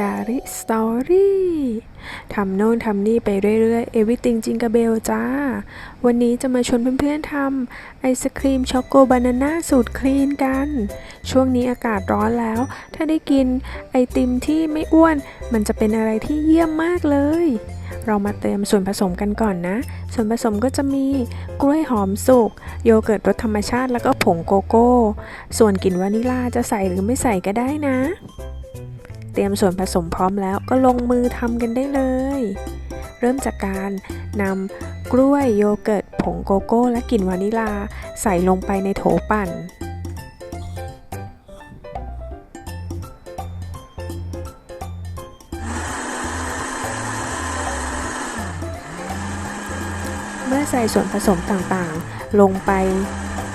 ดาริสตอรี่ทำโน่นทำนี่ไปเรื่อยๆ everything จิงกะเบลจ้า วันนี้จะมาชวนเพื่อนๆทำไอศครีมช็อกโกบานาน่าสูตรคลีนกัน ช่วงนี้อากาศร้อนแล้ว ถ้าได้กินไอติมที่ไม่อ้วน มันจะเป็นอะไรที่เยี่ยมมากเลย เรามาเตรียมส่วนผสมกันก่อนนะ ส่วนผสมก็จะมีกล้วยหอมสุก โยเกิร์ตรสธรรมชาติแล้วก็ผงโกโก้ ส่วนกลิ่นวานิลาจะใส่หรือไม่ใส่ก็ได้นะ ตรียมส่วนผสมพร้อมแล้วก็ลงมือทำกันได้เลย เริ่มจากการนำกล้วยโยเกิร์ต ผงโกโก้ และกลิ่นวานิลา ใส่ลงไปในโถปั่น เมื่อใส่ส่วนผสมต่างๆ ลงไป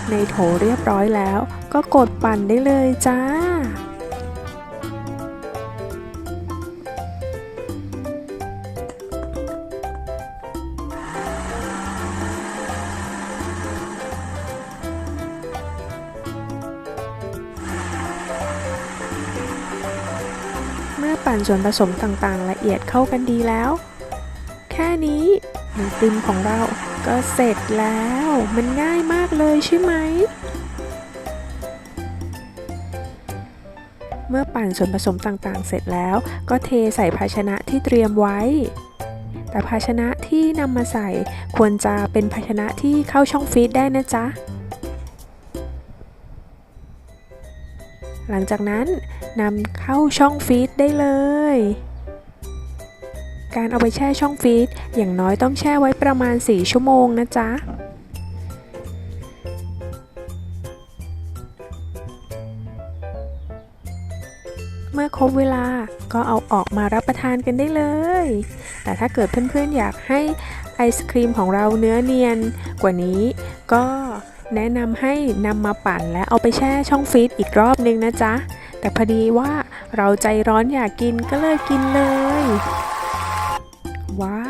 ในโถเรียบร้อยแล้ว ก็กดปั่นได้เลยจ้า มื่อปั่นส่วนผสมต่างๆ ละเอียดเข้ากันดีแล้ว แค่นี้ไอติมของเราก็เสร็จแล้ว มันง่ายมากเลยใช่ไหม เมื่อปั่นส่วนผสมต่างๆ เสร็จแล้ว ก็เทใส่ภาชนะที่เตรียมไว้ แต่ภาชนะที่นำมาใส่ควรจะเป็นภาชนะที่เข้าช่องฟรีซได้นะจ๊ะ หลังจากนั้นนำเข้าช่องฟรีซได้เลย การเอาไปแช่ช่องฟรีซอย่างน้อยต้องแช่ไว้ประมาณ 4 ชั่วโมงนะจ๊ะเมื่อครบเวลาก็เอาออกมารับประทานกันได้เลย แต่ถ้าเกิดเพื่อนๆอยากให้ไอศครีมของเราเนื้อเนียนกว่านี้ ก็ แนะนำให้นำมาปั่นและเอาไปแช่ช่องฟรีซอีกรอบนึงนะจ๊ะ แต่พอดีว่าเราใจร้อนอยากกินก็เลยกินเลย ว้า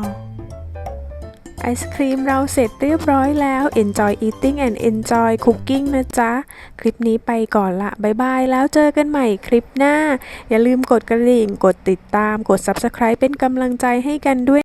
ว ไอศครีมเราเสร็จเรียบร้อยแล้ว enjoy eating and enjoy cooking นะจ๊ะ คลิปนี้ไปก่อนละบายบาย แล้วเจอกันใหม่คลิปหน้า อย่าลืมกดกระดิ่ง กดติดตาม กด subscribe เป็นกำลังใจให้กันด้วย